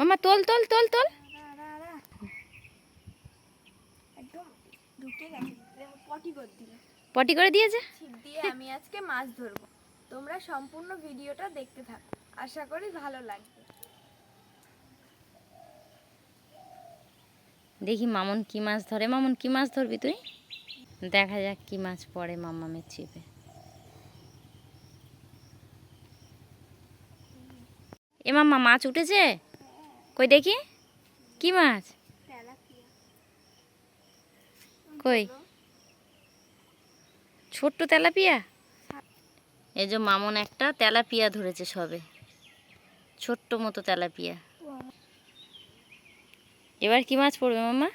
মামা তোল তোল তোল তোল। পটি করে দিয়েছে? দিয়ে আমি আজকে মাছ ধরবো। তোমরা সম্পূর্ণ ভিডিওটা দেখতে থাকো। আশা করি ভালো লাগবে। দেখি মামুন কি মাছ ধরে। মামুন কি মাছ ধরবি তুই? দেখা যাক কি মাছ পড়ে মামামের ছিপে। এ মাম্মা মাছ উঠেছে? কই দেখি? কি মাছ? কই? ছোট্ট তেলাপিয়া? এই যে মামুন একটা তেলাপিয়া ধরেছে সবে। ছোট্ট মতো তেলাপিয়া। এবার কি মাছ পড়বে মাম্মা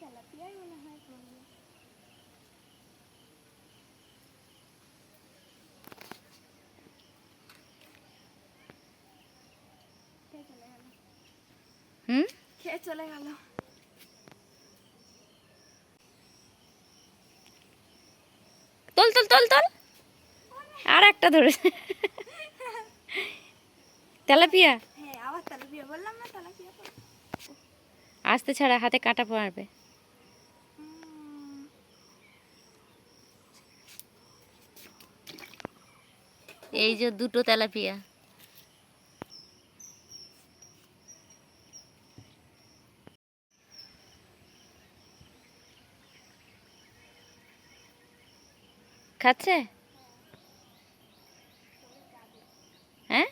তেলাপিয়াই মনে হয় পড়বে। খেয়ে চলে গেল হুম খেয়ে চলে গেল। তোল তোল তোল তোল। আর একটা ধরে। তেলাপিয়া? হ্যাঁ আবার বললাম না আস্তে ছাড়া হাতে কাটা পড়বে। এই যে দুটো তেলাপিয়া। খাচ্ছে? হ্যাঁ?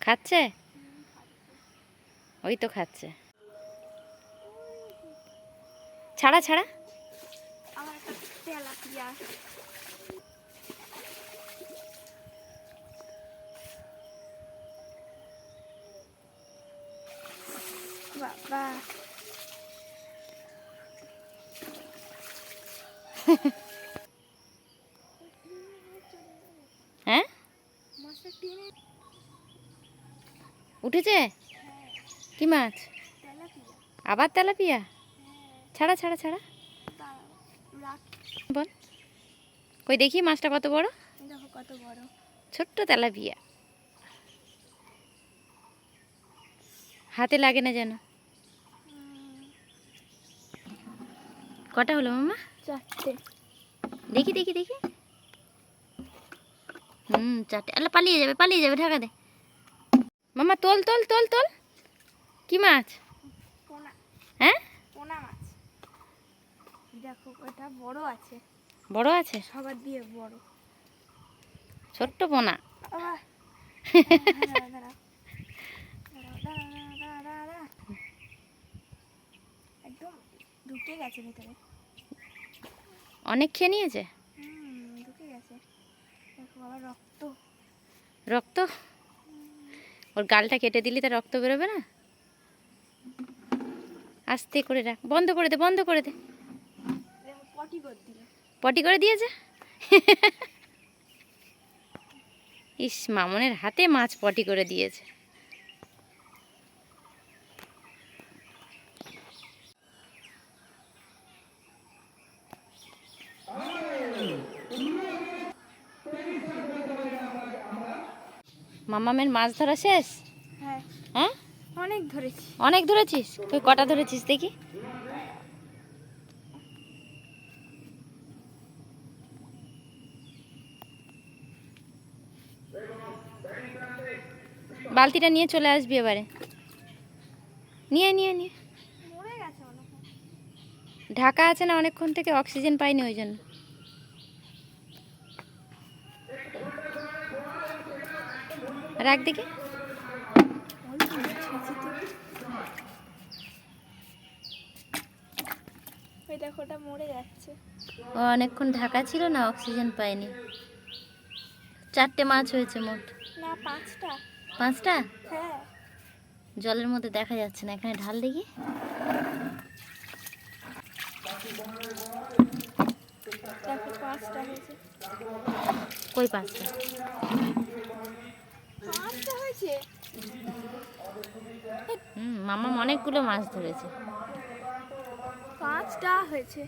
খাচ্ছে? ওই তো খাচ্ছে। ছাড়া ছাড়া? আবার একটা তেলাপিয়া বাবা হ্যাঁ? উঠেছে? কি মাছ? আবার তেলাপিয়া? ছাড়া ছাড়া ছাড়া। বল। কই, দেখি মাছটা কত বড় কত বড়? ছোট্ট তেলাপিয়া। হাতে লাগে না যেন। কটা হলো মামা? চারটে। দেখি দেখি দেখি। হুম চারটে। আল্লাহ পালিয়ে যাবে পালিয়ে যাবে ঢাকা দে। মামা তোল তোল তোল তোল। কি মাছ? হ্যাঁ? পোনা মাছ। দেখো এটা বড় আছে। বড় আছে? সবার দিয়ে বড়। ছোট্ট পোনা। ঢুকে গেছে ভিতরে। অনেক খেয়ে নিয়েছে ঢুকে গেছে। আবার রক্ত। রক্ত? ওর গালটা কেটে দিলি তার রক্ত বেরোবে না? আস্তে করে রাখ। বন্ধ করে দে বন্ধ করে দে। পটি করে দিয়েছে? ইস মামনের হাতে মাছ পটি করে দিয়েছে। মামামের মাছ ধরা শেষ? হ্যাঁ। হ্যাঁ? অনেক ধরেছি। অনেক ধরেছিস? তুই কটা ধরেছিস দেখি? বালতিটা নিয়ে চলে আসবি এবারে। নিয়ে নিয়ে নিয়ে। ঢাকা আছে না অনেকক্ষণ থেকে? অক্সিজেন পাইনি ওই জন্য। রাখ দেখি। ও অনেকক্ষণ ঢাকা ছিল না অক্সিজেন পায়নি। চারটে মাছ হয়েছে মোট। না পাঁচটা। পাঁচটা? হ্যাঁ। জলের মধ্যে দেখা যাচ্ছে না এখানে ঢাল দেখি। কই পাঁচটা? হুম মামা অনেকগুলো মাছ ধরেছে। পাঁচটা হয়েছে।